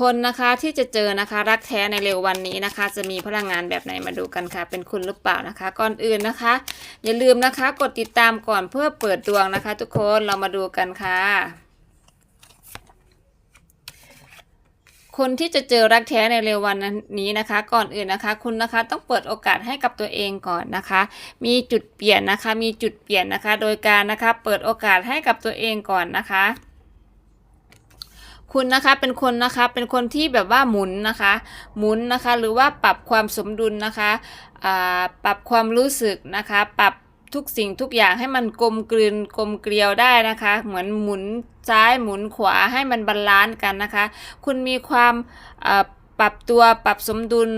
คนนะคะที่จะเจอนะคะรักแท้ในเร็ววันนี้นะคะ จะมีพลังงานแบบไหนมาดูกันค่ะ เป็นคุณหรือเปล่านะคะ ก่อนอื่นนะคะ อย่าลืมนะคะ กดติดตามก่อนเพื่อเปิดดวงนะคะ ทุกคนเรามาดูกันค่ะ คนที่จะเจอรักแท้ในเร็ววันนี้นะคะ ก่อนอื่นนะคะ คุณนะคะต้องเปิดโอกาสให้กับตัวเองก่อนนะคะ มีจุดเปลี่ยนนะคะ มีจุดเปลี่ยนนะคะ โดยการนะคะ เปิดโอกาสให้กับตัวเองก่อนนะคะ คุณนะคะเป็นคนนะคะเป็นคนที่แบบว่าหมุนนะคะหมุนนะคะหรือว่าปรับความสมดุลนะคะปรับความรู้สึกนะคะปรับทุกสิ่งทุกอย่างให้มันกลมกลืนกลมเกลียวได้นะคะ เหมือนหมุนซ้ายหมุนขวาให้มันบาลานซ์กันนะคะ คุณมีความปรับตัวปรับสมดุล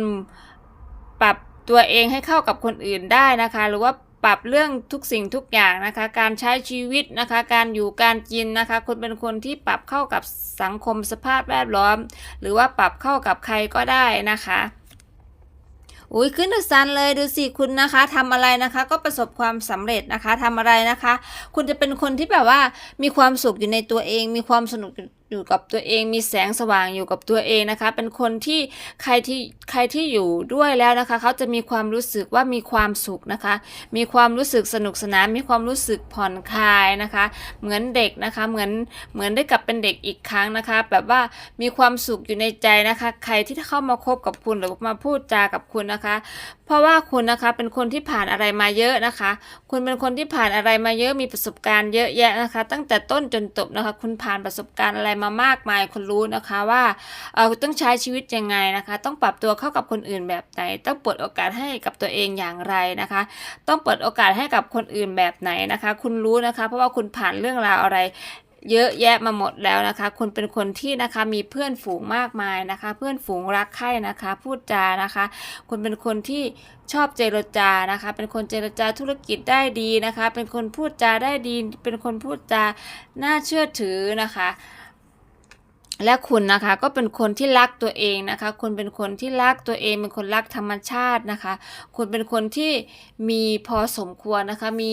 ปรับตัวเองให้เข้ากับคนอื่นได้นะคะ หรือว่า ปรับเรื่องทุกสิ่งทุกอย่างนะคะ การใช้ชีวิตนะคะ การอยู่การกินนะคะ คุณเป็นคนที่ปรับเข้ากับสังคมสภาพแวดล้อม หรือว่าปรับเข้ากับใครก็ได้นะคะอุ้ยขึ้นดูซันเลยดูสิคุณนะคะทำอะไรนะคะ ก็ประสบความสำเร็จนะคะทำอะไรนะคะ คุณจะเป็นคนที่แบบว่ามีความสุขอยู่ในตัวเอง มีความสนุกอยู่กับตัวเองมีแสงสว่างอยู่กับตัวเองนะคะ เป็นคนที่ใครที่ใครที่อยู่ด้วยแล้วนะคะ เขาจะมีความรู้สึกว่ามีความสุขนะคะ มีความรู้สึกสนุกสนานมีความรู้สึกผ่อนคลายนะคะ เหมือนเด็กนะคะเหมือนเหมือนได้กลับเป็นเด็กอีกครั้งนะคะ แบบว่ามีความสุขอยู่ในใจนะคะ ใครที่เข้ามาคบกับคุณหรือมาพูดจากับคุณนะคะ เพราะว่าคุณนะคะเป็นคนที่ผ่านอะไรมาเยอะนะคะ คุณเป็นคนที่ผ่านอะไรมาเยอะมีประสบการณ์เยอะแยะนะคะ ตั้งแต่ต้นจนจบนะคะ คุณผ่านประสบการณ์อะไรมามากมายคุณรู้นะคะว่าเออต้องใช้ชีวิตยังไงนะคะ ต้องปรับตัวเข้ากับคนอื่นแบบไหน ต้องเปิดโอกาสให้กับตัวเองอย่างไรนะคะ ต้องเปิดโอกาสให้กับคนอื่นแบบไหนนะคะ คุณรู้นะคะ เพราะว่าคุณผ่านเรื่องราวอะไรเยอะแยะมาหมดแล้วนะคะ คุณเป็นคนที่นะคะมีเพื่อนฝูงมากมายนะคะ เพื่อนฝูงรักใคร่นะคะ พูดจานะคะ คุณเป็นคนที่ชอบเจรจานะคะ เป็นคนเจรจาธุรกิจได้ดีนะคะ เป็นคนพูดจาได้ดี เป็นคนพูดจาน่าเชื่อถือนะคะ และคุณนะคะก็เป็นคนที่รักตัวเองนะคะ คุณเป็นคนที่รักตัวเอง เป็นคนรักธรรมชาตินะคะ คุณเป็นคนที่มีพอสมควรนะคะ มี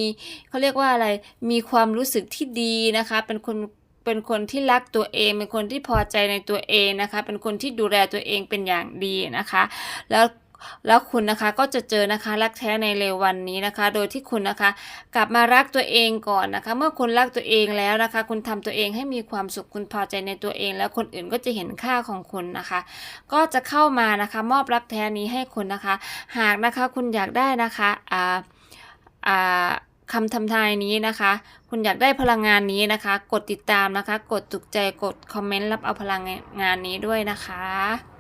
เขาเรียกว่าอะไร มีความรู้สึกที่ดีนะคะ เป็นคนเป็นคนที่รักตัวเอง เป็นคนที่พอใจในตัวเองนะคะ เป็นคนที่ดูแลตัวเองเป็นอย่างดีนะคะ แล้ว แล้วคุณนะคะก็จะเจอนะคะรักแท้ในเร็ววันนี้นะคะ โดยที่คุณนะคะ กลับมารักตัวเองก่อนนะคะ เมื่อคุณรักตัวเองแล้วนะคะ คุณทำตัวเองให้มีความสุขคุณพอใจในตัวเอง แล้วคนอื่นก็จะเห็นค่าของคุณนะคะ ก็จะเข้ามานะคะ มอบรักแท้นี้ให้คุณนะคะ หากนะคะคุณอยากได้นะคะอ่าอ่าคำทำทายนี้นะคะ คุณอยากได้พลังงานนี้นะคะ กดติดตามนะคะ กดถูกใจกดคอมเมนต์รับเอาพลังงานนี้ด้วยนะคะ